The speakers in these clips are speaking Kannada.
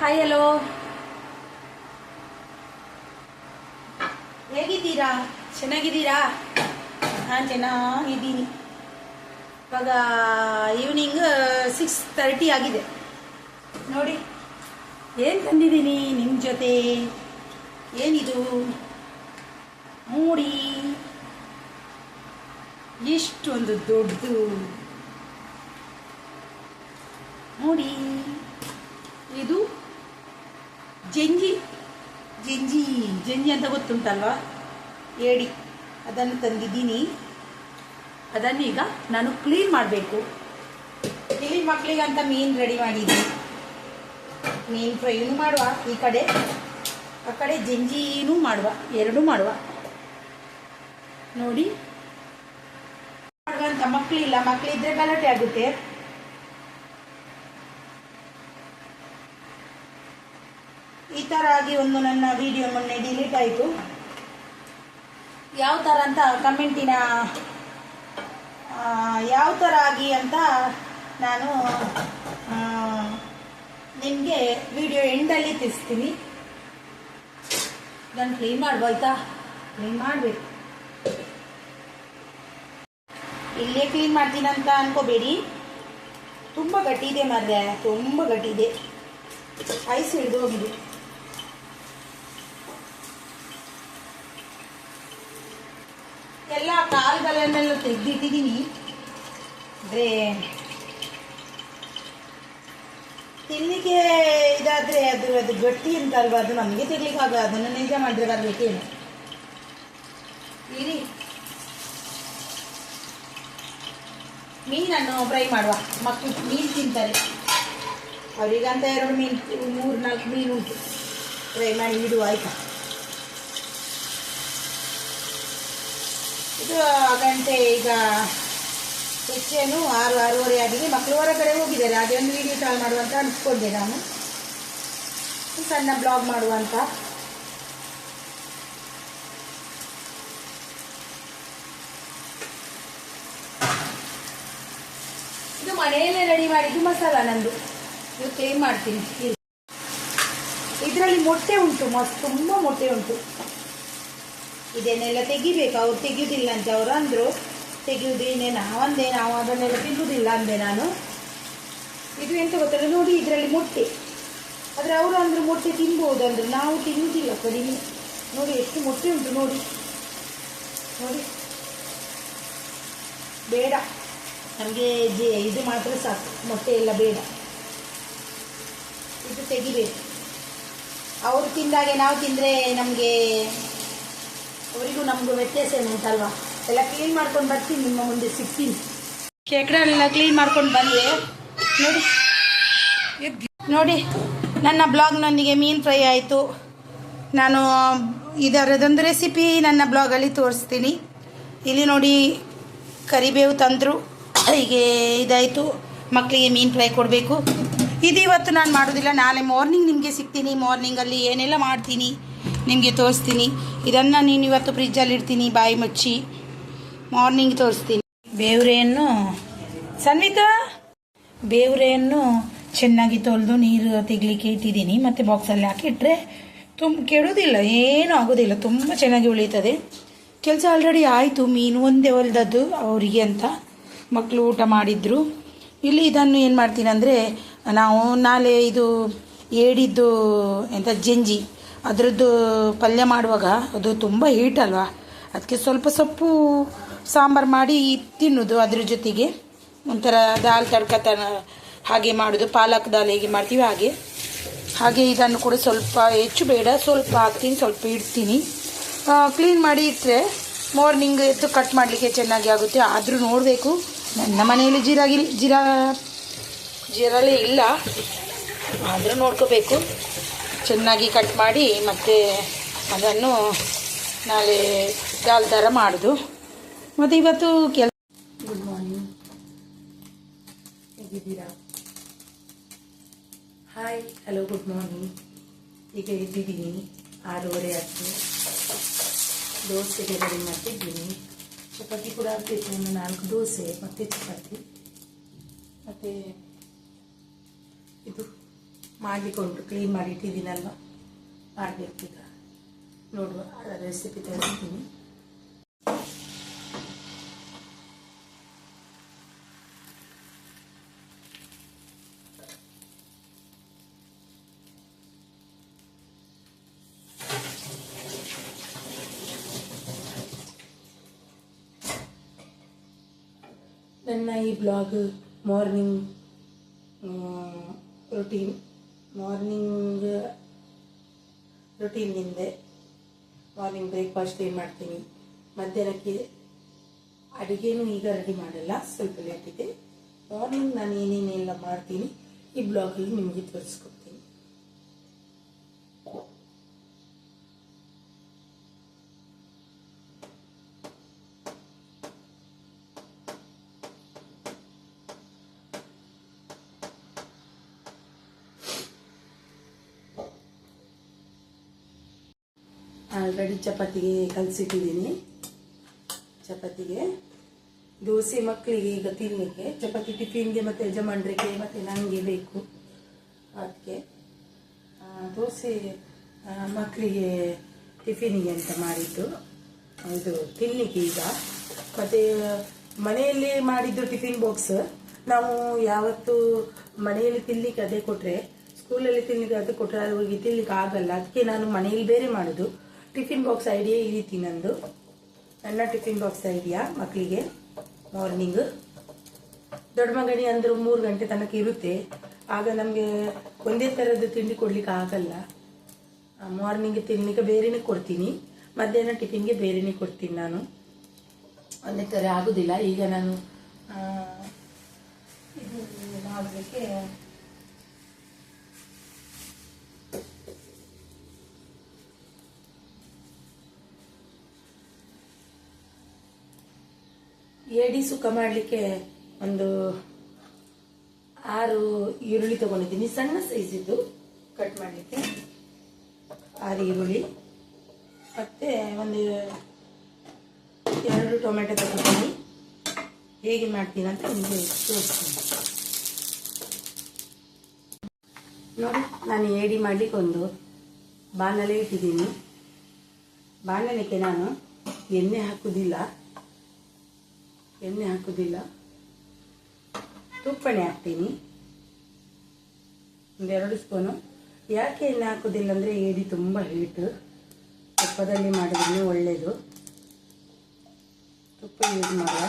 ಹಾಯ್ ಹಲೋ ಹೇಗಿದ್ದೀರಾ? ಚೆನ್ನಾಗಿದ್ದೀರಾ? ನಾನು ಚೆನ್ನಾಗಿದ್ದೀನಿ ಇವಾಗ ಈವ್ನಿಂಗ್ ಸಿಕ್ಸ್ ತರ್ಟಿ ಆಗಿದೆ. ನೋಡಿ, ಏನು ತಂದಿದ್ದೀನಿ ನಿಮ್ಮ ಜೊತೆ? ಏನಿದು? ನೋಡಿ ಇಷ್ಟೊಂದು ದೊಡ್ಡದು. ನೋಡಿ ಇದು ಜಂಜಿ ಜಂಜಿ ಜಂಜಿ ಅಂತ ಗೊತ್ತುಂಟಲ್ವಾ? ಏಡಿ ಅದನ್ನು ತಂದಿದ್ದೀನಿ. ಅದನ್ನು ಈಗ ನಾನು ಕ್ಲೀನ್ ಮಾಡಬೇಕು. ಇಲ್ಲಿ ಮಕ್ಕಳಿಗಂತ ಮೀನು ರೆಡಿ ಮಾಡಿದ್ದೀನಿ. ಮೀನು ಫ್ರೈನು ಮಾಡುವ, ಈ ಕಡೆ. ಆ ಕಡೆ ಜಂಜಿನೂ ಮಾಡುವ, ಎರಡೂ ಮಾಡುವ. ನೋಡಿ. ಮಾಡುವಂಥ ಮಕ್ಕಳಿಲ್ಲ ಮಕ್ಕಳಿದ್ರೆ ಗಲಾಟೆ ಆಗುತ್ತೆ. ಈ ಥರ ಆಗಿ ಒಂದು ನನ್ನ ವಿಡಿಯೋ ಮೊನ್ನೆ ಡಿಲೀಟ್ ಆಯಿತು. ಯಾವ ಥರ ಅಂತ ಕಮೆಂಟಿನ ಯಾವ ಥರ ಆಗಿ ಅಂತ ನಾನು ನಿಮಗೆ ವಿಡಿಯೋ ಎಂಡಲ್ಲಿ ತಿಳಿಸ್ತೀನಿ. ನಾನು ಕ್ಲೀನ್ ಆಯ್ತಾ? ಕ್ಲೀನ್ ಮಾಡಬೇಕು. ಇಲ್ಲೇ ಕ್ಲೀನ್ ಮಾಡ್ತೀನಿ ಅನ್ಕೋಬೇಡಿ. ತುಂಬ ಗಟ್ಟಿ ಇದೆ ಮಾರ್ರೆ, ತುಂಬ ಗಟ್ಟಿ ಇದೆ. ಐಸ್ ಹಿಡಿದು ಹೋಗಿದೆ. ಎಲ್ಲ ಕಾಲುಗಳನ್ನೆಲ್ಲ ತೆಗೆದಿಟ್ಟಿದ್ದೀನಿ. ಅಂದರೆ ತಿನ್ನಲಿಕ್ಕೆ ಇದಾದರೆ ಅದು ಅದು ಗಟ್ಟಿ ಅಂತಲ್ವ? ಅದು ನಮಗೆ ತೆಗ್ಲಿಕ್ಕೆ ಆಗ ಅದನ್ನು ನಿಜ ಮಾಡಿದ್ರೆ ಬರಬೇಕೇನು ಇರಿ. ಮೀನನ್ನು ಫ್ರೈ ಮಾಡುವ. ಮಕ್ಕಳು ಮೀನು ತಿಂತಾರೆ. ಅವರಿಗಂತ ಎರಡು ಮೀನು ಮೂರು ನಾಲ್ಕು ಮೀನು ಉಂಟು ಫ್ರೈ ಮಾಡಿ ಇಡುವ ಆಯ್ತಾ? ಇದು ಗಂಟೆ ಈಗ ಹೆಚ್ಚೇನು ಆರು, ಆರೂವರೆ ಆಗಿದೆ. ಮಕ್ಕಳು ಹೊರಗಡೆ ಹೋಗಿದ್ದಾರೆ. ಹಾಗೆ ಒಂದು ವಿಡಿಯೋ ಕಾಲ್ ಮಾಡುವಂತ ಅನ್ಸ್ಕೊಂಡೆ ನಾನು. ಸಣ್ಣ ಬ್ಲಾಗ್ ಮಾಡುವಂತ. ಇದು ಮನೆಯಲ್ಲೇ ರೆಡಿ ಮಾಡಿದ್ದು ಮಸಾಲ ನಂದು. ಇದು ಕ್ಲೀನ್ ಮಾಡ್ತೀನಿ ಇದರಲ್ಲಿ ಮೊಟ್ಟೆ ಉಂಟು. ಮಸ್ತ್, ತುಂಬ ಮೊಟ್ಟೆ ಉಂಟು. ಇದನ್ನೆಲ್ಲ ತೆಗಿಬೇಕು. ಅವ್ರು ತೆಗಿಯೋದಿಲ್ಲ ಅಂತ ಅವರು ಅಂದರು. ತೆಗೆಯುವುದೇನೆ ನಾವಂದೆ ನಾವು ಅದನ್ನೆಲ್ಲ ತಿನ್ನುವುದಿಲ್ಲ ಅಂದೆ ನಾನು. ಇದು ಎಂತ ಗೊತ್ತಲ್ಲ ನೋಡಿ ಇದರಲ್ಲಿ ಮೊಟ್ಟೆ. ಆದರೆ ಅವರು ಅಂದರು ಮೊಟ್ಟೆ ತಿನ್ಬೋದು ಅಂದರು. ನಾವು ತಿನ್ನುವುದಿಲ್ಲ ಕಡಿಮೆ ನೋಡಿ ಎಷ್ಟು ಮೊಟ್ಟೆ ಉಂಟು ನೋಡಿ. ನೋಡಿ. ಬೇಡ. ನಮಗೆ ಜೆ, ಇದು ಮಾತ್ರ ಸಾಕು. ಮೊಟ್ಟೆ ಎಲ್ಲ ಬೇಡ. ಇದು ತೆಗಿಬೇಕು. ಅವರು ತಿಂದಾಗೆ ನಾವು ತಿಂದರೆ ನಮಗೆ ಅವರಿಗೂ ನಮಗೂ ವ್ಯತ್ಯಾಸ ಏನುಂಟಲ್ವಾ ಎಲ್ಲ ಕ್ಲೀನ್ ಮಾಡ್ಕೊಂಡು ಬರ್ತೀನಿ ನಿಮ್ಮ ಮುಂದೆ ಸಿಗ್ತೀನಿ. ಕೆಕಡನೆಲ್ಲ ಕ್ಲೀನ್ ಮಾಡ್ಕೊಂಡು ಬಂದೆ ನೋಡಿ. ನೋಡಿ, ನನ್ನ ಬ್ಲಾಗ್ನೊಂದಿಗೆ ಮೀನು ಫ್ರೈ ಆಯಿತು. ನಾನು, ಇದರದೊಂದು ರೆಸಿಪಿ ನನ್ನ ಬ್ಲಾಗಲ್ಲಿ ತೋರಿಸ್ತೀನಿ. ಇಲ್ಲಿ ನೋಡಿ, ಕರಿಬೇವು ತಂದರು. ಹೀಗೆ ಇದಾಯಿತು. ಮಕ್ಕಳಿಗೆ ಮೀನು ಫ್ರೈ ಕೊಡಬೇಕು. ಇದು ಇವತ್ತು ನಾನು ಮಾಡೋದಿಲ್ಲ. ನಾಳೆ ಮಾರ್ನಿಂಗ್ ನಿಮಗೆ ಸಿಗ್ತೀನಿ. ಮಾರ್ನಿಂಗಲ್ಲಿ ಏನೆಲ್ಲ ಮಾಡ್ತೀನಿ. ನಿಮಗೆ ತೋರಿಸ್ತೀನಿ. ಇದನ್ನು ನೀನು ಇವತ್ತು ಫ್ರಿಜ್ಜಲ್ಲಿ ಇಡ್ತೀನಿ, ಬಾಯಿ ಮುಚ್ಚಿ. ಮಾರ್ನಿಂಗ್ ತೋರಿಸ್ತೀನಿ. ಬೇವ್ರೆಯನ್ನು, ಸನ್ವಿತಾ? ಬೇವ್ರೆಯನ್ನು ಚೆನ್ನಾಗಿ ತೊಳೆದು ನೀರು ತೆಗಲಿಕ್ಕೆ ಇಟ್ಟಿದ್ದೀನಿ. ಮತ್ತು ಬಾಕ್ಸಲ್ಲಿ ಹಾಕಿಟ್ರೆ ತುಂಬ ಕೆಡೋದಿಲ್ಲ, ಏನೂ ಆಗೋದಿಲ್ಲ. ತುಂಬ ಚೆನ್ನಾಗಿ ಉಳಿತದೆ ಕೆಲಸ ಆಲ್ರೆಡಿ ಆಯಿತು, ಮೀನು ಒಂದೇ ಹೊಲ್ದದ್ದು ಅವರಿಗೆ ಅಂತ. ಮಕ್ಕಳು ಊಟ ಮಾಡಿದ್ರು. ಇಲ್ಲಿ ಇದನ್ನು ಏನು ಮಾಡ್ತೀನಿ ಅಂದರೆ ನಾವು ನಾಳೆ ಇದು ಏಡಿದ್ದು ಎಂಥ ಜಂಜಿ. ಅದರದ್ದು ಪಲ್ಯ ಮಾಡುವಾಗ ಅದು ತುಂಬ ಹೀಟ್ ಅಲ್ವಾ? ಅದಕ್ಕೆ ಸ್ವಲ್ಪ ಸೊಪ್ಪು, ಸಾಂಬಾರು ಮಾಡಿ ತಿನ್ನೋದು ಅದ್ರ ಜೊತೆಗೆ. ಒಂಥರ ದಾಲ್ ತಡ್ಕ ತನ ಹಾಗೆ ಮಾಡೋದು, ಪಾಲಕ್ ದಾಲ್ ಹೇಗೆ ಮಾಡ್ತೀವಿ ಹಾಗೆ. ಹಾಗೆ ಇದನ್ನು ಕೂಡ ಸ್ವಲ್ಪ ಹೆಚ್ಚು ಬೇಡ, ಸ್ವಲ್ಪ ಹಾಕ್ತೀನಿ, ಸ್ವಲ್ಪ ಇಡ್ತೀನಿ. ಕ್ಲೀನ್ ಮಾಡಿ ಇಟ್ಟರೆ ಮಾರ್ನಿಂಗ್ ಎದ್ದು ಕಟ್ ಮಾಡಲಿಕ್ಕೆ ಚೆನ್ನಾಗಿ ಆಗುತ್ತೆ. ಆದರೂ ನೋಡಬೇಕು. ನನ್ನ ಮನೆಯಲ್ಲಿ ಜೀರಾಗಿಲ್ಲ ಜೀರಾ ಜೀರಳೆ ಇಲ್ಲ. ಆದರೂ ನೋಡ್ಕೋಬೇಕು. ಚೆನ್ನಾಗಿ ಕಟ್ ಮಾಡಿ ಮತ್ತೆ ಅದನ್ನು ನಾಳೆ ದಾಲ್ ಥರ ಮಾಡೋದು. ಮತ್ತು ಇವತ್ತು ಕೆಲ ಗುಡ್ ಮಾರ್ನಿಂಗ್ ಹೇಗಿದ್ದೀರಾ? ಹಾಯ್ ಹಲೋ ಗುಡ್ ಮಾರ್ನಿಂಗ್ ಈಗ ಇದ್ದಿದ್ದೀನಿ ಆರೂವರೆ ಹತ್ತು ದೋಸೆಗೆ ರೆಡಿ ಮಾಡ್ತಿದ್ದೀನಿ. ಚಪಾತಿ ಕೂಡ ಆಗ್ತಿತ್ತು ಒಂದು ನಾಲ್ಕು ದೋಸೆ, ಮತ್ತು ಚಪಾತಿ. ಮತ್ತು ಇದು. ಮಾಡಲಿಕ್ಕೆ ಕ್ಲೀನ್ ಮಾಡಿ ಇಟ್ಟಿದ್ದೀನಲ್ವ? ಮಾಡಬೇಕೀಗ ನೋಡುವ ರೆಸಿಪಿ ತೋರಿಸ್ತೀನಿ. ನನ್ನ ಈ ಬ್ಲಾಗ್ ಮಾರ್ನಿಂಗ್ ರೊಟೀನ್ ಮಾರ್ನಿಂಗ್ ರೊಟೀನ್ನಿಂದೆ ಮಾರ್ನಿಂಗ್ ಬ್ರೇಕ್ಫಾಸ್ಟ್ ಏನು ಮಾಡ್ತೀನಿ? ಮಧ್ಯಾಹ್ನಕ್ಕೆ ಅಡುಗೆನೂ ಈಗ ರೆಡಿ ಮಾಡಲ್ಲ, ಸ್ವಲ್ಪ ಲೇಟ್ ಇದೆ. ಮಾರ್ನಿಂಗ್ ನಾನು ಏನೇನೆಲ್ಲ ಮಾಡ್ತೀನಿ, ಈ ಬ್ಲಾಗಲ್ಲಿ ನಿಮಗೆ ತೋರಿಸ್ಕೊಡ್ತೀನಿ. ಆಲ್ರೆಡಿ ಚಪಾತಿಗೆ ಕಲಸಿಟ್ಟಿದ್ದೀನಿ. ಚಪಾತಿಗೆ. ದೋಸೆ ಮಕ್ಕಳಿಗೆ ಈಗ ತಿನ್ನಲಿಕ್ಕೆ ಚಪಾತಿ ಟಿಫಿನ್ಗೆ ಮತ್ತು ಯಜಮಾನ್ರಿಗೆ ಮತ್ತು ನನಗೆ ಬೇಕು. ಅದಕ್ಕೆ ದೋಸೆ ಮಕ್ಕಳಿಗೆ ಟಿಫಿನಿಗೆ ಅಂತ ಮಾಡಿದ್ದು. ಇದು ತಿನ್ನಲಿಕ್ಕೆ ಈಗ. ಮತ್ತು ಮನೆಯಲ್ಲಿ ಮಾಡಿದ್ದು ಟಿಫಿನ್ ಬಾಕ್ಸ್. ನಾವು ಯಾವತ್ತು ಮನೆಯಲ್ಲಿ ತಿನ್ನಲಿಕ್ಕೆ ಅದೇ ಕೊಟ್ಟರೆ ಸ್ಕೂಲಲ್ಲಿ ತಿನ್ನಲಿಕ್ಕೆ ಅದು ಕೊಟ್ಟರೆ ಅವ್ರಿಗೆ ತಿನ್ನಲಿಕ್ಕೆ ಆಗಲ್ಲ. ಅದಕ್ಕೆ ನಾನು ಮನೆಯಲ್ಲಿ ಬೇರೆ ಮಾಡೋದು. ಟಿಫಿನ್ ಬಾಕ್ಸ್ ಐಡಿಯಾ ಈ ರೀತಿ ನಂದು. ನನ್ನ ಟಿಫಿನ್ ಬಾಕ್ಸ್ ಐಡಿಯಾ ಮಕ್ಕಳಿಗೆ ಮಾರ್ನಿಂಗ್. ದೊಡ್ಡ ಮಗನಿ ಅಂದ್ರೆ ಮೂರು ಗಂಟೆ ತನಕ ಇರುತ್ತೆ. ಆಗ ನಮಗೆ ಒಂದೇ ಥರದ್ದು ತಿಂಡಿ ಕೊಡ್ಲಿಕ್ಕೆ ಆಗಲ್ಲ. ಮಾರ್ನಿಂಗ್ ತಿನ್ನಲಿಕ್ಕೆ ಬೇರೆನೇ ಕೊಡ್ತೀನಿ. ಮಧ್ಯಾಹ್ನ ಟಿಫಿನ್ಗೆ ಬೇರೆನೇ ಕೊಡ್ತೀನಿ ನಾನು. ಒಂದೇ ಥರ ಆಗೋದಿಲ್ಲ. ಈಗ ನಾನು ಇದು ಮಾಡಲಿಕ್ಕೆ ಏಡಿ ಸುಕ್ಕ ಮಾಡಲಿಕ್ಕೆ ಒಂದು ಆರು ಈರುಳ್ಳಿ ತಗೊಂಡಿದ್ದೀನಿ. ಸಣ್ಣ ಸೈಜ್ ಇದ್ದು ಕಟ್ ಮಾಡಲಿಕ್ಕೆ. ಆರು ಈರುಳ್ಳಿ. ಮತ್ತೆ ಒಂದು ಎರಡು ಟೊಮೆಟೊ ತಗೊಂಡಿದ್ದೀನಿ. ಹೇಗೆ ಮಾಡ್ತೀನಿ ಅಂತ ನಿಮಗೆ ತೋರಿಸ್ತೀನಿ. ನೋಡಿ, ನಾನು ಏಡಿ ಮಾಡಲಿಕ್ಕೆ ಒಂದು ಬಾಣಲೆ ಇಟ್ಟಿದ್ದೀನಿ. ಬಾಣಲೆಗೆ ನಾನು ಎಣ್ಣೆ ಹಾಕುವುದಿಲ್ಲ ಎಣ್ಣೆ ಹಾಕೋದಿಲ್ಲ. ತುಪ್ಪಣೆ ಹಾಕ್ತೀನಿ. ಒಂದೆರಡು ಸ್ಪೂನು. ಯಾಕೆ ಎಣ್ಣೆ ಹಾಕೋದಿಲ್ಲ ಅಂದರೆ ಏಡಿ ತುಂಬ ಹೀಟು ತುಪ್ಪದಲ್ಲಿ ಮಾಡಿದ್ರೆ ಒಳ್ಳೆಯದು ತುಪ್ಪ ಯೂಸ್ ಮಾಡುವ.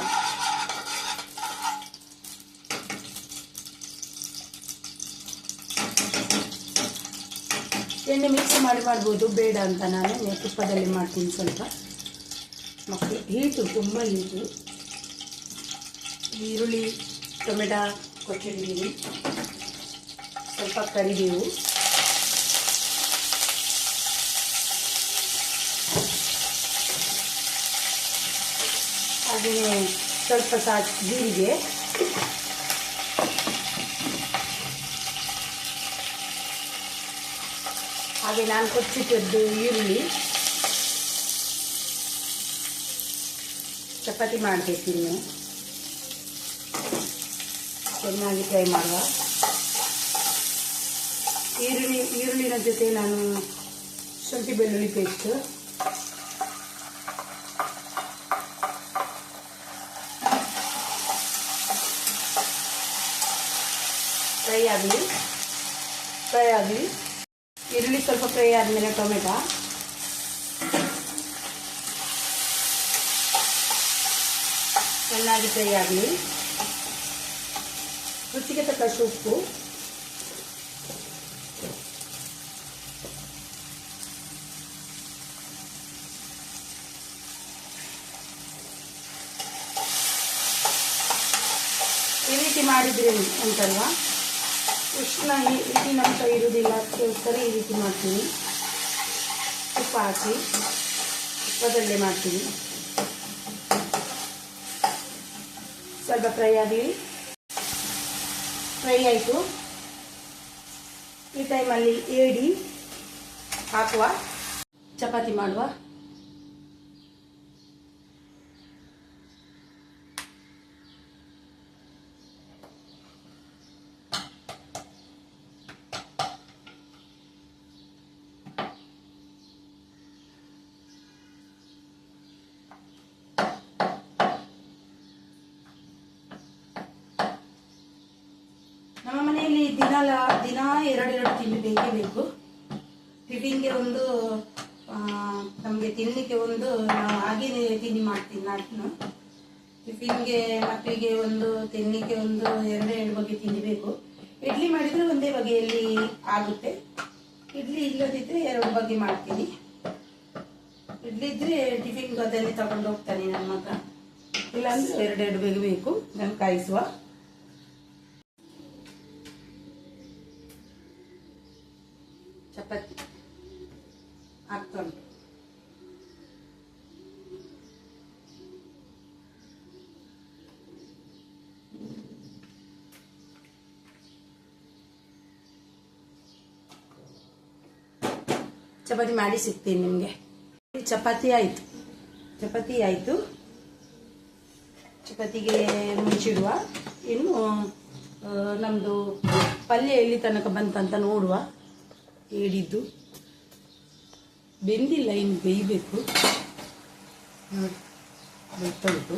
ಎಣ್ಣೆ ಮಿಕ್ಸ್ ಮಾಡಿ ಮಾಡ್ಬೋದು. ಬೇಡ ಅಂತ ನಾನು. ತುಪ್ಪದಲ್ಲಿ ಮಾಡ್ತೀನಿ ಸ್ವಲ್ಪ. ಮಕ್ಕಳು ಹೀಟು ತುಂಬ ಹೀಟು ಈರುಳ್ಳಿ, ಟೊಮೆಟೊ ಕೊಚ್ಚಿಟ್ಟಿದ್ದೀನಿ ಸ್ವಲ್ಪ ಕರಿಬೇವು. ಹಾಗೆಯೇ ಸ್ವಲ್ಪ ಸಾ ಜೀರಿಗೆ. ಹಾಗೆ ನಾನು ಕೊಚ್ಚಿಟ್ಟದ್ದು ಈರುಳ್ಳಿ. ಚಪಾತಿ ಮಾಡಬೇಕು ಇನ್ನು. ಚೆನ್ನಾಗಿ ಫ್ರೈ ಮಾಡುವ. ಈರುಳ್ಳಿ, ಈರುಳ್ಳಿನ ಜೊತೆ ನಾನು ಶುಂಠಿ ಬೆಳ್ಳುಳ್ಳಿ ಪೇಸ್ಟ್. ಫ್ರೈ ಆಗಲಿ. ಫ್ರೈ ಆಗಲಿ. ಈರುಳ್ಳಿ ಸ್ವಲ್ಪ ಫ್ರೈ ಆದಮೇಲೆ ಟೊಮೆಟೊ. ಚೆನ್ನಾಗಿ ಫ್ರೈ ಆಗಲಿ. ರುಚಿಗೆ ತಕ್ಕ ಸೊಪ್ಪು ಈ ರೀತಿ ಮಾಡಿದ್ರೆ ಉಂಟಲ್ವಾ? ಉಷ್ಣ ಈ- ಹಿಟ್ಟಿನಂಶ ಇರುವುದಿಲ್ಲ ಅದಕ್ಕೋಸ್ಕರ ಈ ರೀತಿ ಮಾಡ್ತೀನಿ. ತುಪ್ಪ ಹಾಕಿ ಬದಲೆ ಮಾಡ್ತೀನಿ. ಸ್ವಲ್ಪ ಫ್ರೈ ಆಗಲಿ. ಫ್ರೈ ಆಯಿತು. ಈ ಟೈಮಲ್ಲಿ ಏಡಿ ಹಾಕುವ. ಚಪಾತಿ ಮಾಡುವ. ದಿನ ದಿನ ಎರಡೆರಡು ತಿಂಡಿ ಬೇಕೇ ಬೇಕು. ಟಿಫಿನ್ಗೆ ಒಂದು ನಮಗೆ ತಿನ್ನಲಿಕ್ಕೆ ಒಂದು, ನಾವು ಹಾಗೆ ತಿಂಡಿ ಮಾಡ್ತೀನಿ ನಾನು ಟಿಫಿನ್ಗೆ ಮಕ್ಕಳಿಗೆ ಒಂದು ತಿನ್ನಲಿಕ್ಕೆ ಒಂದು ಎರಡು ಎರಡು ಬಗೆ ತಿಂಡಿ ಬೇಕು. ಇಡ್ಲಿ ಮಾಡಿದರೆ ಒಂದೇ ಬಗೆಯಲ್ಲಿ ಆಗುತ್ತೆ. ಇಡ್ಲಿ ಇಲ್ಲದಿದ್ದರೆ ಎರಡು ಬಗೆ ಮಾಡ್ತೀನಿ. ಇಡ್ಲಿ ಇದ್ದರೆ ಟಿಫಿನ್ ಅದನ್ನೇ ತಗೊಂಡು ಹೋಗ್ತಾನೆ ನನ್ನ ಮಗ. ಇಲ್ಲಾಂದ್ರೆ ಎರಡೆರಡು ಬಗೆ ಬೇಕು, ನಾನು ಕಾಯಿಸುವ. ಆಗ್ತಾ ಉಂಟು ಚಪಾತಿ ಮಾಡಿ ಸಿಗ್ತೀನಿ ನಿಮಗೆ. ಚಪಾತಿ ಆಯಿತು. ಚಪಾತಿ ಆಯಿತು. ಚಪಾತಿಗೆ ಮುಚ್ಚಿಡುವ ಇನ್ನು ನಮ್ಮದು ಪಲ್ಯ ಎಲ್ಲಿ ತನಕ ಬಂತಂತ ನೋಡುವ. ಹೇಳಿದ್ದು ಬೆಂದಿಲ್ಲ ಇನ್ನು ಬೇಯಬೇಕು. ನೋಡಿ ಉಂಟು.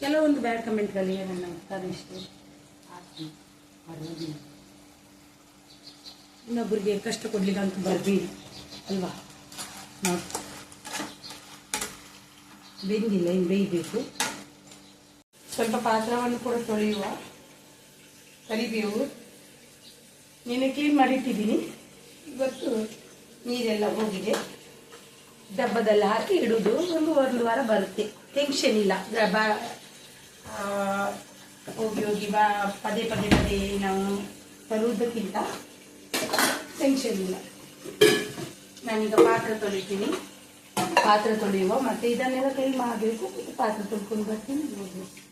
ಕೆಲವೊಂದು ಬ್ಯಾಡ್ ಕಮೆಂಟ್ಗಳಿಗೆ ನನ್ನ ಉತ್ತರ ಇಷ್ಟು? ಪರವಾಗಿಲ್ಲ ಇನ್ನೊಬ್ಬರಿಗೆ ಕಷ್ಟ ಕೊಡಲಿಲ್ಲ ಅಂತ ಬರಬೇಡಿ, ಅಲ್ವಾ? ನೋಡಿ ಬೆಂದಿಲ್ಲ, ಇನ್ನು ಬೇಯಬೇಕು. ಸ್ವಲ್ಪ ಪಾತ್ರವನ್ನು ಕೂಡ ತೊಳೆಯುವ ಕರಿಬೇವು. ನೀನು ಕ್ಲೀನ್ ಮಾಡಿಟ್ಟಿದ್ದೀನಿ ಇವತ್ತು ನೀರೆಲ್ಲ ಹೋಗಿದೆ. ಡಬ್ಬದಲ್ಲಿ ಹಾಕಿ ಇಡುವುದು ಒಂದು ಒಂದು ವಾರ ಬರುತ್ತೆ. ಟೆನ್ಷನ್ ಇಲ್ಲ. ಹೋಗಿ ಹೋಗಿ ಬಾ, ಪದೇ ಪದೇ ಪದೇ ನಾವು ತರುವುದಕ್ಕಿಂತ ಟೆನ್ಷನ್ ಇಲ್ಲ. ನಾನೀಗ ಪಾತ್ರ ತೊಳಿತೀನಿ. ಪಾತ್ರ ತೊಳೆಯುವ ಮತ್ತೆ ಇದನ್ನೆಲ್ಲ ಕೈ ಮಾಡಬೇಕು ಮತ್ತೆ ಪಾತ್ರ ತೊಳ್ಕೊಂಡು ಬರ್ತೀನಿ. ನೋಡ್ಬೇಕು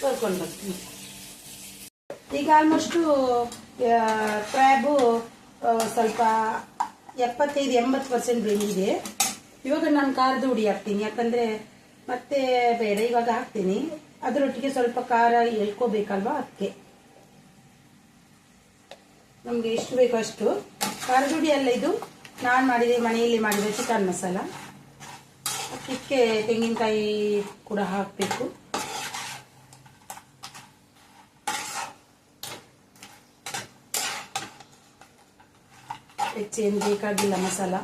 ತೊಳ್ಕೊಂಡು ಬರ್ತೀನಿ ಈಗ ಆಲ್ಮೋಸ್ಟು ಕ್ರ್ಯಾಬು ಸ್ವಲ್ಪ ಎಪ್ಪತ್ತೈದು, ಎಂಬತ್ತು ಪರ್ಸೆಂಟ್ ಬೆಂದಿದೆ. ಇವಾಗ ನಾನು ಖಾರದ ಹುಡಿ ಹಾಕ್ತೀನಿ, ಯಾಕಂದರೆ ಮತ್ತೆ ಬೇಡ, ಇವಾಗ ಹಾಕ್ತೀನಿ. ಅದರೊಟ್ಟಿಗೆ ಸ್ವಲ್ಪ ಖಾರ ಎಳ್ಕೋಬೇಕಲ್ವಾ ಅದಕ್ಕೆ ನಮಗೆ ಎಷ್ಟು ಬೇಕೋ ಅಷ್ಟು. ಖಾರದ ಹುಡಿ ಅಲ್ಲ ಇದು. ನಾನು ಮಾಡಿದೆ, ಮನೆಯಲ್ಲಿ ಮಾಡಿದ ಚಿಕನ್ ಮಸಾಲ. ಅದಕ್ಕೆ ತೆಂಗಿನಕಾಯಿ ಕೂಡ ಹಾಕಬೇಕು. ಹೆಚ್ಚೇನು ಬೇಕಾಗಿಲ್ಲ ಮಸಾಲ.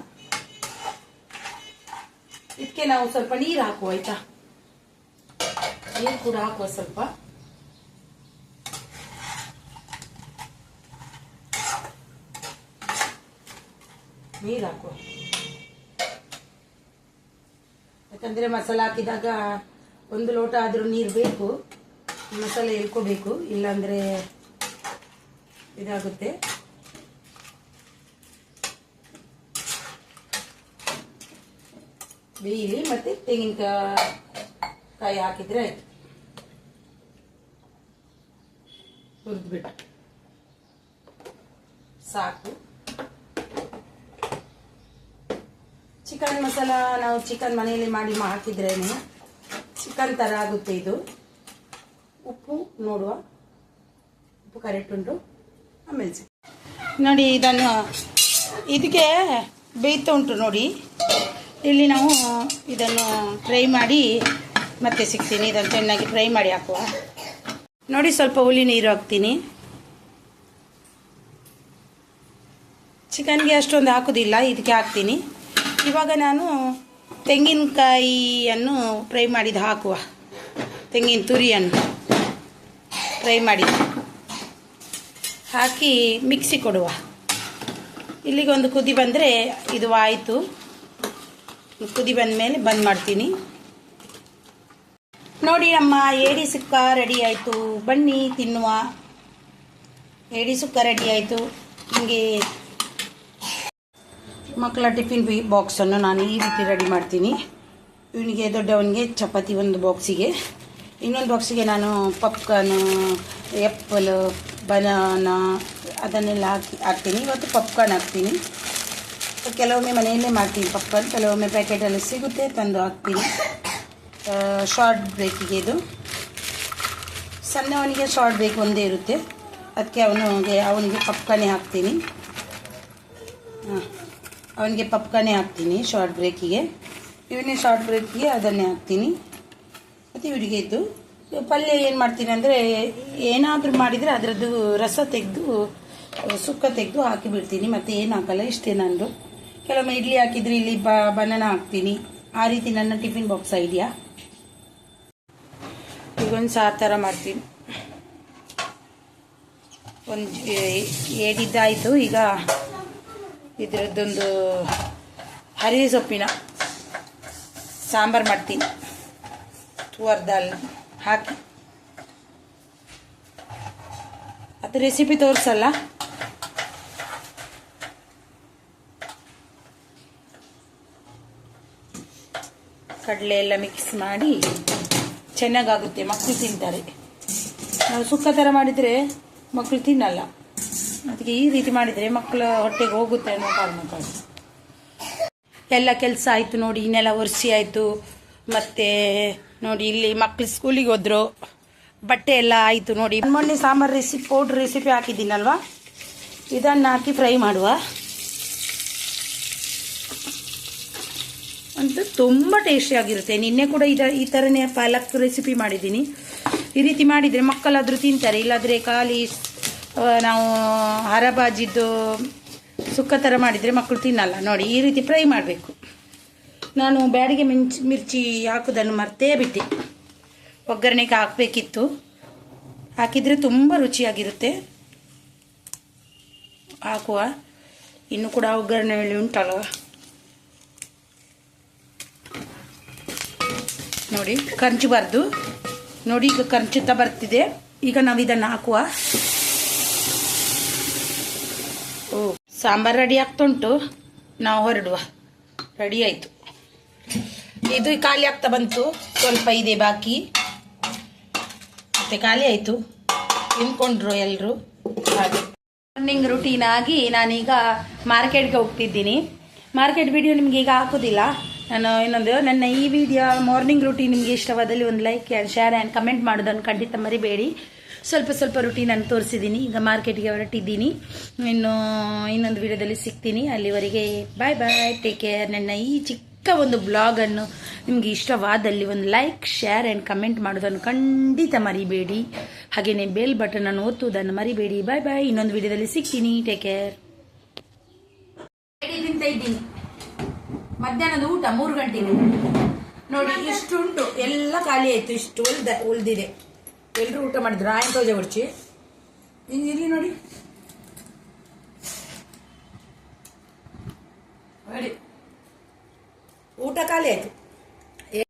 ಇದಕ್ಕೆ ನಾವು ಸ್ವಲ್ಪ ನೀರು ಹಾಕುವ, ಆಯ್ತಾ? ನೀರು ಕೂಡ ಹಾಕುವ ಸ್ವಲ್ಪ. ನೀರು ಹಾಕುವ. ಯಾಕಂದ್ರೆ ಮಸಾಲ ಹಾಕಿದಾಗ ಒಂದು ಲೋಟ ಆದರೂ ನೀರು ಬೇಕು. ಮಸಾಲೆ ಎಳ್ಕೋಬೇಕು, ಇಲ್ಲಾಂದ್ರೆ ಇದಾಗುತ್ತೆ. ಬೇಯಲಿ ಮತ್ತೆ ತೆಂಗಿನಕಾಯಿ ಹಾಕಿದ್ರೆ ಆಯ್ತು. ಹುರಿದ್ಬಿಟ್ಟು. ಸಾಕು. ಚಿಕನ್ ಮಸಾಲ ನಾವು ಚಿಕನ್ ಮನೆಯಲ್ಲಿ ಮಾಡಿ ಹಾಕಿದ್ರೇನೆ? ಚಿಕನ್ ಥರ ಆಗುತ್ತೆ ಇದು. ಉಪ್ಪು ನೋಡುವ. ಉಪ್ಪು ಕರೆಕ್ಟ್ ಉಂಟು ಆಮೇಲೆ ನೋಡಿ ಇದನ್ನು ಇದಕ್ಕೆ ಬೇಯ್ತಾ ಉಂಟು ನೋಡಿ. ಇಲ್ಲಿ ನಾವು ಇದನ್ನು ಫ್ರೈ ಮಾಡಿ ಮತ್ತೆ ಸಿಗ್ತೀನಿ. ಇದನ್ನು ಚೆನ್ನಾಗಿ ಫ್ರೈ ಮಾಡಿ ಹಾಕುವ. ನೋಡಿ, ಸ್ವಲ್ಪ ಹುಳಿ ನೀರು ಹಾಕ್ತೀನಿ. ಚಿಕನ್ಗೆ ಅಷ್ಟೊಂದು ಹಾಕೋದಿಲ್ಲ, ಇದಕ್ಕೆ ಹಾಕ್ತೀನಿ. ಇವಾಗ ನಾನು ತೆಂಗಿನಕಾಯಿಯನ್ನು ಫ್ರೈ ಮಾಡಿದ ಹಾಕುವ. ತೆಂಗಿನ ತುರಿಯನ್ನು ಫ್ರೈ ಮಾಡಿ ಹಾಕಿ ಮಿಕ್ಸಿ ಕೊಡುವ. ಇಲ್ಲಿಗೊಂದು ಕುದಿ ಬಂದರೆ ಇದು ಆಯಿತು. ಕುದಿ ಬಂದ ಮೇಲೆ ಬಂದ್ ಮಾಡ್ತೀನಿ. ನೋಡಿ ನಮ್ಮ ಏಡಿ ಸುಕ್ಕ ರೆಡಿ ಆಯಿತು. ಬನ್ನಿ, ತಿನ್ನುವ. ಏಡಿ ಸುಕ್ಕ ರೆಡಿ ಆಯಿತು. ನಿಮಗೆ ಮಕ್ಕಳ ಟಿಫಿನ್ ಬಿ ಬಾಕ್ಸನ್ನು ನಾನು ಈ ರೀತಿ ರೆಡಿ ಮಾಡ್ತೀನಿ. ಇವನಿಗೆ, ದೊಡ್ಡವನಿಗೆ ಚಪಾತಿ ಒಂದು ಬಾಕ್ಸಿಗೆ ಇನ್ನೊಂದು ಬಾಕ್ಸಿಗೆ ನಾನು ಪಪ್ಕಾರ್ನು ಎಪ್ಪಲ್ ಬನಾನಾ ಅದನ್ನೆಲ್ಲ ಹಾಕಿ ಹಾಕ್ತೀನಿ. ಇವತ್ತು ಪಪ್ಕಾರ್ನ್ ಹಾಕ್ತೀನಿ. ಕೆಲವೊಮ್ಮೆ ಮನೆಯಲ್ಲೇ ಮಾಡ್ತೀನಿ. ಪಪ್ಕಾರ್ನ್ ಕೆಲವೊಮ್ಮೆ ಪ್ಯಾಕೆಟಲ್ಲಿ ಸಿಗುತ್ತೆ, ತಂದು ಹಾಕ್ತೀನಿ. ಶಾರ್ಟ್ ಬ್ರೇಕಿಗೆ ಇದು. ಸಣ್ಣವನಿಗೆ ಶಾರ್ಟ್ ಬ್ರೇಕ್ ಒಂದೇ ಇರುತ್ತೆ. ಅದಕ್ಕೆ ಅವನಿಗೆ ಅವನಿಗೆ ಪಪ್ಕಾನೇ ಹಾಕ್ತೀನಿ. ಅವನಿಗೆ ಪಪ್ಕಾನೇ ಹಾಕ್ತೀನಿ ಶಾರ್ಟ್ ಬ್ರೇಕಿಗೆ ಇವನೇ ಶಾರ್ಟ್ ಬ್ರೇಕಿಗೆ ಅದನ್ನೇ ಹಾಕ್ತೀನಿ. ಮತ್ತು ಇವರಿಗೆ ಇದ್ದು ಪಲ್ಯ ಏನು ಮಾಡ್ತೀನಿ ಅಂದರೆ, ಏನಾದರೂ ಮಾಡಿದರೆ ಅದರದ್ದು ರಸ ತೆಗೆದು, ಸುಕ್ಕ ತೆಗೆದು ಹಾಕಿ ಬಿಡ್ತೀನಿ ಮತ್ತು ಏನು ಹಾಕಲ್ಲ, ಇಷ್ಟೇ ನಂದು. ಕೆಲವೊಮ್ಮೆ ಇಡ್ಲಿ ಹಾಕಿದ್ರೆ ಇಲ್ಲಿ ಬ, ಬನಾನ ಹಾಕ್ತೀನಿ. ಆ ರೀತಿ ನನ್ನ ಟಿಫಿನ್ ಬಾಕ್ಸ್ ಇದೆಯಾ ಈಗೊಂದು ಸಾರು ಥರ ಮಾಡ್ತೀನಿ. ಒಂದು ಏಡಿದ್ದಾಯಿತು ಈಗ ಇದರದ್ದೊಂದು ಹರಿವೆ ಸೊಪ್ಪಿನ ಸಾಂಬಾರು ಮಾಡ್ತೀನಿ. ತುವರ್ ದಾಲ್ ಹಾಕಿ. ಅದು ರೆಸಿಪಿ ತೋರಿಸಲ್ಲ? ಕಡಲೆ ಎಲ್ಲ ಮಿಕ್ಸ್ ಮಾಡಿ ಚೆನ್ನಾಗಾಗುತ್ತೆ ಮಕ್ಕಳು ತಿಂತಾರೆ. ನಾವು ಸುಕ್ಕ ಥರ ಮಾಡಿದರೆ ಮಕ್ಕಳು ತಿನ್ನಲ್ಲ. ಅದಕ್ಕೆ ಈ ರೀತಿ ಮಾಡಿದರೆ ಮಕ್ಕಳ ಹೊಟ್ಟೆಗೆ ಹೋಗುತ್ತೆ ಅನ್ನೋ ಕಾರಣಕ್ಕಾಗಿ. ಎಲ್ಲ ಕೆಲಸ ಆಯಿತು ನೋಡಿ, ಇನ್ನೆಲ್ಲ ಒರೆಸಿ ಆಯಿತು. ಮತ್ತು ನೋಡಿ, ಇಲ್ಲಿ ಮಕ್ಕಳು ಸ್ಕೂಲಿಗೆ ಹೋದರು. ಬಟ್ಟೆ ಎಲ್ಲ ಆಯಿತು ನೋಡಿ. ಮೊನ್ನೆ ಸಾಂಬಾರು ರೆಸಿಪಿ ಪೌಡ್ರ್ ರೆಸಿಪಿ ಹಾಕಿದ್ದೀನಲ್ವಾ? ಇದನ್ನು ಹಾಕಿ ಫ್ರೈ ಮಾಡುವ. ಅಂತ ತುಂಬ ಟೇಸ್ಟಿಯಾಗಿರುತ್ತೆ ನಿನ್ನೆ ಕೂಡ ಇದ ಈ ಥರನೇ ಪಾಲಕ್ ರೆಸಿಪಿ ಮಾಡಿದ್ದೀನಿ. ಈ ರೀತಿ ಮಾಡಿದರೆ ಮಕ್ಕಳಾದರೂ ತಿಂತಾರೆ, ಇಲ್ಲಾದರೆ ಖಾಲಿ ನಾವು ಹರಬಾಜಿದ್ದು ಸುಕ್ಕ ಥರ ಮಾಡಿದರೆ ಮಕ್ಕಳು ತಿನ್ನಲ್ಲ. ನೋಡಿ, ಈ ರೀತಿ ಫ್ರೈ ಮಾಡಬೇಕು. ನಾನು ಬ್ಯಾಡಿಗೆ ಮಿಂಚ್ ಮಿರ್ಚಿ ಹಾಕೋದನ್ನು ಮರ್ತೇ ಬಿಟ್ಟೆ. ಒಗ್ಗರಣೆಗೆ ಹಾಕಬೇಕಿತ್ತು. ಹಾಕಿದರೆ ತುಂಬ ರುಚಿಯಾಗಿರುತ್ತೆ. ಹಾಕುವ. ಇನ್ನು ಕೂಡ ಒಗ್ಗರಣೆ ಉಂಟಲ್ವ? ನೋಡಿ ಕಂಚಬಾರ್ದು ನೋಡಿ, ಈಗ ಕಂಚುತ್ತಾ ಬರ್ತಿದೆ. ಈಗ ನಾವು ಇದನ್ನ ಹಾಕುವ. ಓ, ಸಾಂಬಾರು ರೆಡಿ ಆಗ್ತುಂಟು. ನಾವು ಹೊರಡುವ. ರೆಡಿ ಆಯಿತು. ಇದು ಖಾಲಿ ಆಗ್ತಾ ಬಂತು. ಸ್ವಲ್ಪ ಇದೆ ಬಾಕಿ. ಮತ್ತೆ ಖಾಲಿ ಆಯ್ತು. ತಿನ್ಕೊಂಡ್ರು ಎಲ್ಲರೂ ಹಾಗೆ. ಮಾರ್ನಿಂಗ್ ರುಟೀನ್ ಆಗಿ ನಾನೀಗ ಮಾರ್ಕೆಟ್ಗೆ ಹೋಗ್ತಿದ್ದೀನಿ. ಮಾರ್ಕೆಟ್ ವಿಡಿಯೋ ನಿಮಗೆ ಈಗ ಹಾಕೋದಿಲ್ಲ. ನಾನು ಇನ್ನೊಂದು, ನನ್ನ ಈ ವಿಡಿಯೋ ಮಾರ್ನಿಂಗ್ ರುಟೀನ್ ನಿಮಗೆ ಇಷ್ಟವಾದಲ್ಲಿ ಒಂದು like and share and comment ಮಾಡೋದನ್ನು ಖಂಡಿತ ಮರಿಬೇಡಿ. ಸ್ವಲ್ಪ ಸ್ವಲ್ಪ ರುಟೀನನ್ನು ತೋರಿಸಿದ್ದೀನಿ ಈಗ ಮಾರ್ಕೆಟ್ಗೆ ಹೊರಟಿದ್ದೀನಿ. ಇನ್ನು ಇನ್ನೊಂದು ವಿಡಿಯೋದಲ್ಲಿ ಸಿಗ್ತೀನಿ. ಅಲ್ಲಿವರೆಗೆ ಬಾಯ್ ಬಾಯ್ ಟೇಕ್ ಕೇರ್ ನನ್ನ ಈ ಚಿಕ್ಕ ಒಂದು ಬ್ಲಾಗನ್ನು ನಿಮಗೆ ಇಷ್ಟವಾದಲ್ಲಿ ಒಂದು ಲೈಕ್ ಶೇರ್ ಆ್ಯಂಡ್ ಕಮೆಂಟ್ ಮಾಡೋದನ್ನು ಖಂಡಿತ ಮರಿಬೇಡಿ. ಹಾಗೆಯೇ ಬೆಲ್ ಅನ್ನು ಒತ್ತುವುದನ್ನು ಮರಿಬೇಡಿ. ಬಾಯ್ ಬಾಯ್ ಇನ್ನೊಂದು ವಿಡಿಯೋದಲ್ಲಿ ಸಿಗ್ತೀನಿ. ಟೇಕ್ ಕೇರ್ ಇದ್ದೀನಿ. ಮಧ್ಯಾಹ್ನದ ಊಟ ಮೂರು ಗಂಟೆಗೆ. ನೋಡಿ ಇಷ್ಟು ಉಂಟು ಎಲ್ಲ ಖಾಲಿ ಆಯ್ತು ಇಷ್ಟು ಉಳ್ದ ಉಳ್ದಿದೆ. ಎಲ್ಲರೂ ಊಟ ಮಾಡಿದ್ರು ಆಯ್ನ ತೋಜೆ ಹೊಡ್ಚಿ ಇಲ್ಲಿ ನೋಡಿ. ನೋಡಿ. ಊಟ ಖಾಲಿ ಆಯ್ತು.